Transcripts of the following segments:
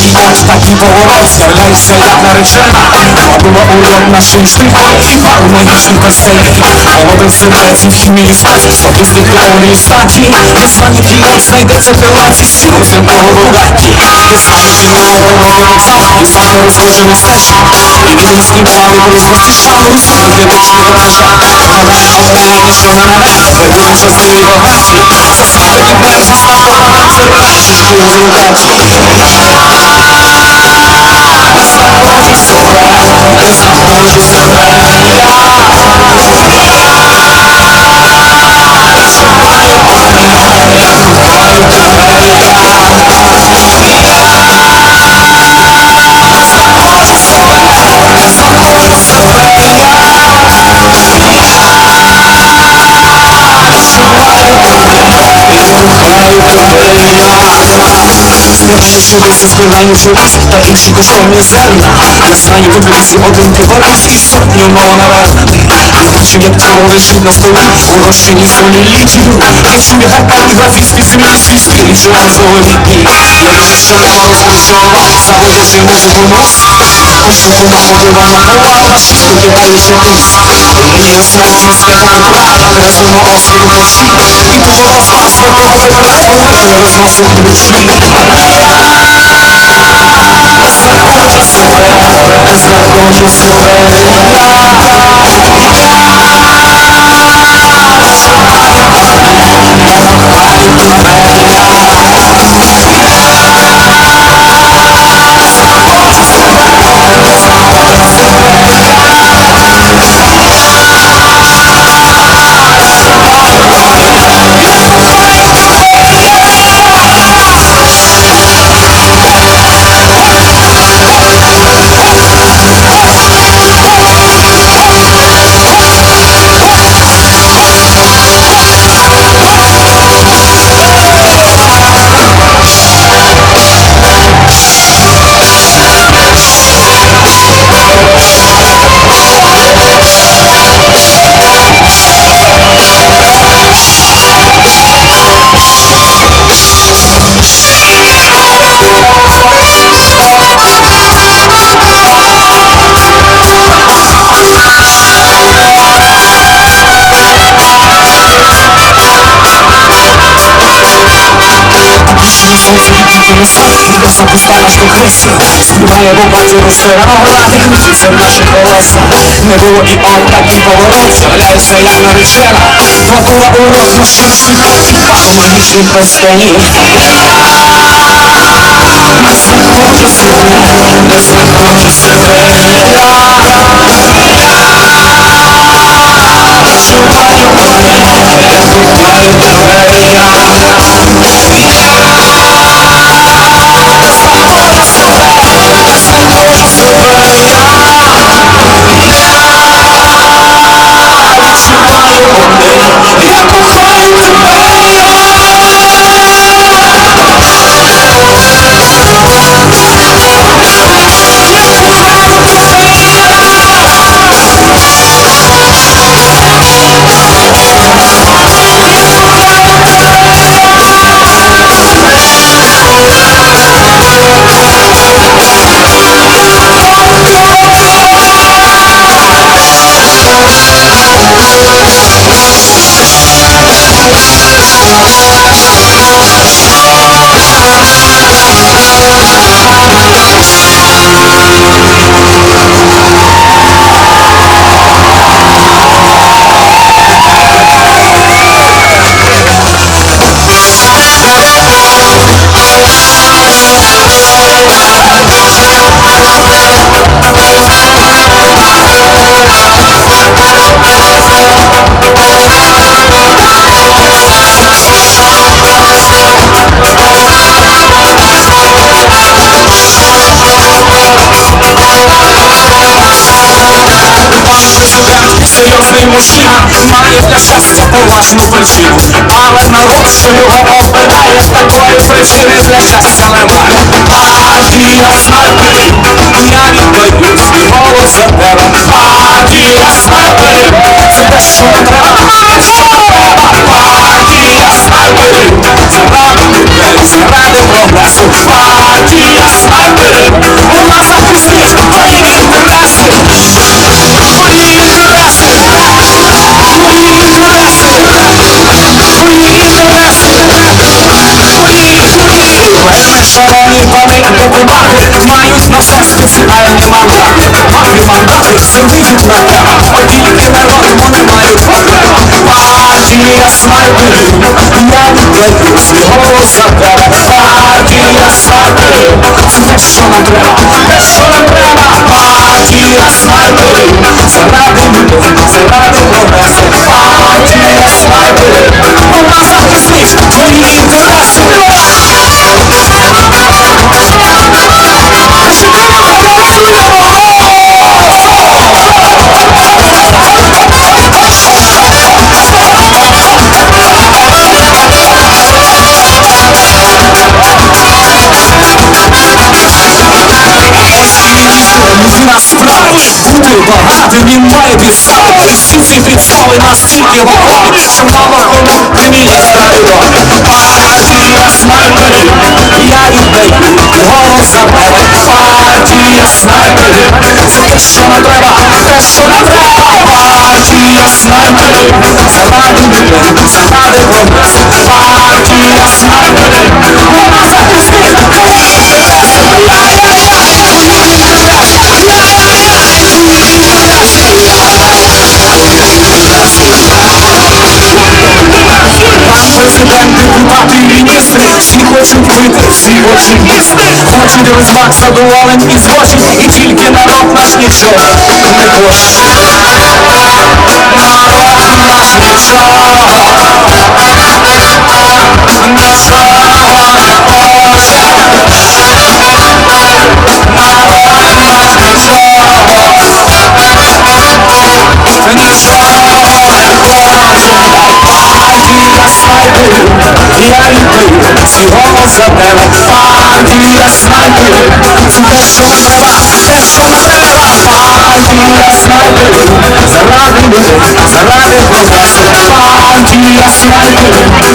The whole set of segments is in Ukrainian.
такий поворот З'являєшся як наречена Була урок наших штрихах І пару костей Молодий сердець і в Особистих теорії статі Незвані клієнт знайдеться для вас І сіруться по головаті Незвані кіно вокзал І саме розкаже містечко І він знімали близькості шару для вічного межа Гадає повторення, що на мене Ведують щасливі багаті Заставити перша стартова Це перше, що я удачі Чудеса збираю журись та інші коштовні зерна знаю у близі один піварись і сотню новонавернених Я Şimdi terrorism nasıl olur seni söyleyeceğim Hepsini ben hafif kesimlersin Hiç umurumda değil Sen ağrımızda Sadece mutluluğumuz Aşkımda modularla Ödüllerim Niye sınavımız kadar Yazımı asılmaz İpucu asla sorumlu Onlarımız nasıl buluştum Zakończy swoje lata Thank you. Співає в обаді розтирала Це наші колеса Не було і он такий поворот З'являєшся як наречена урок наших шляхів І магічних пестей Не знаходжу себе, не знаходжу себе Відчуваю серйозний мужчина Має для щастя поважну причину. Але народ, що його обирає такої причини для щастя немає. Партія снайперів Я віддаю свій голос за тебе Партія снайперів Це те, що треба. Що треба Партія снайперів Заради людей, заради прогресу Партія снайперів поваги Мають на все спеціальні мандати Мати мандати, все вийдуть на тебе Тільки не мають проблем Партія снайперів Я віддаю свій голос за тебе Партія снайперів Це те, що нам треба Те, що нам треба Партія снайперів Заради людей, заради прогресу Партія снайперів Вона захистить твої інтереси підстави настільки вагомі Що мало кому міністра відомі Партія снайперів Я віддаю голос за тебе Партія снайперів Це те, що не треба, те, що не треба. Партія снайперів Заради людей, заради прогресу Партія хочуть їсти Хочуть розваг, задоволень і злочин І тільки народ наш нічого не хоче. Народ наш нічого Нічого не хоче люблю свій голос за тебе Партія снайперів Це те, що не треба, те, що не треба Партія снайперів Заради людей, заради прогресу Партія снайперів Вона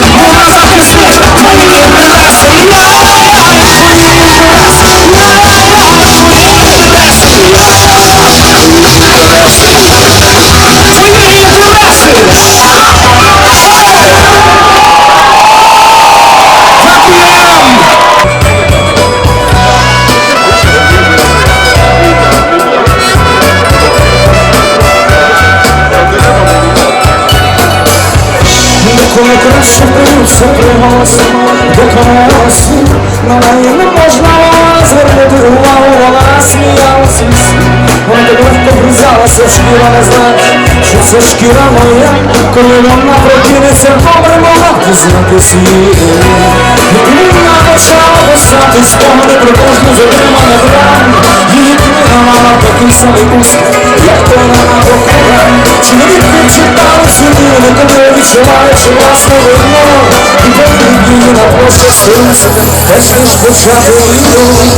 врізалася не знає, що це шкіра моя, коли вона прокинеться, добре могла пізнати світ. Вона почала писати спогади про кожну затримане брань, її книга мала такий самий успіх, як то вона покорань. Чоловіки читали світлини, коли відчуваючи власне вино, і потрібні її на сон, свою ударила не змогу ясно,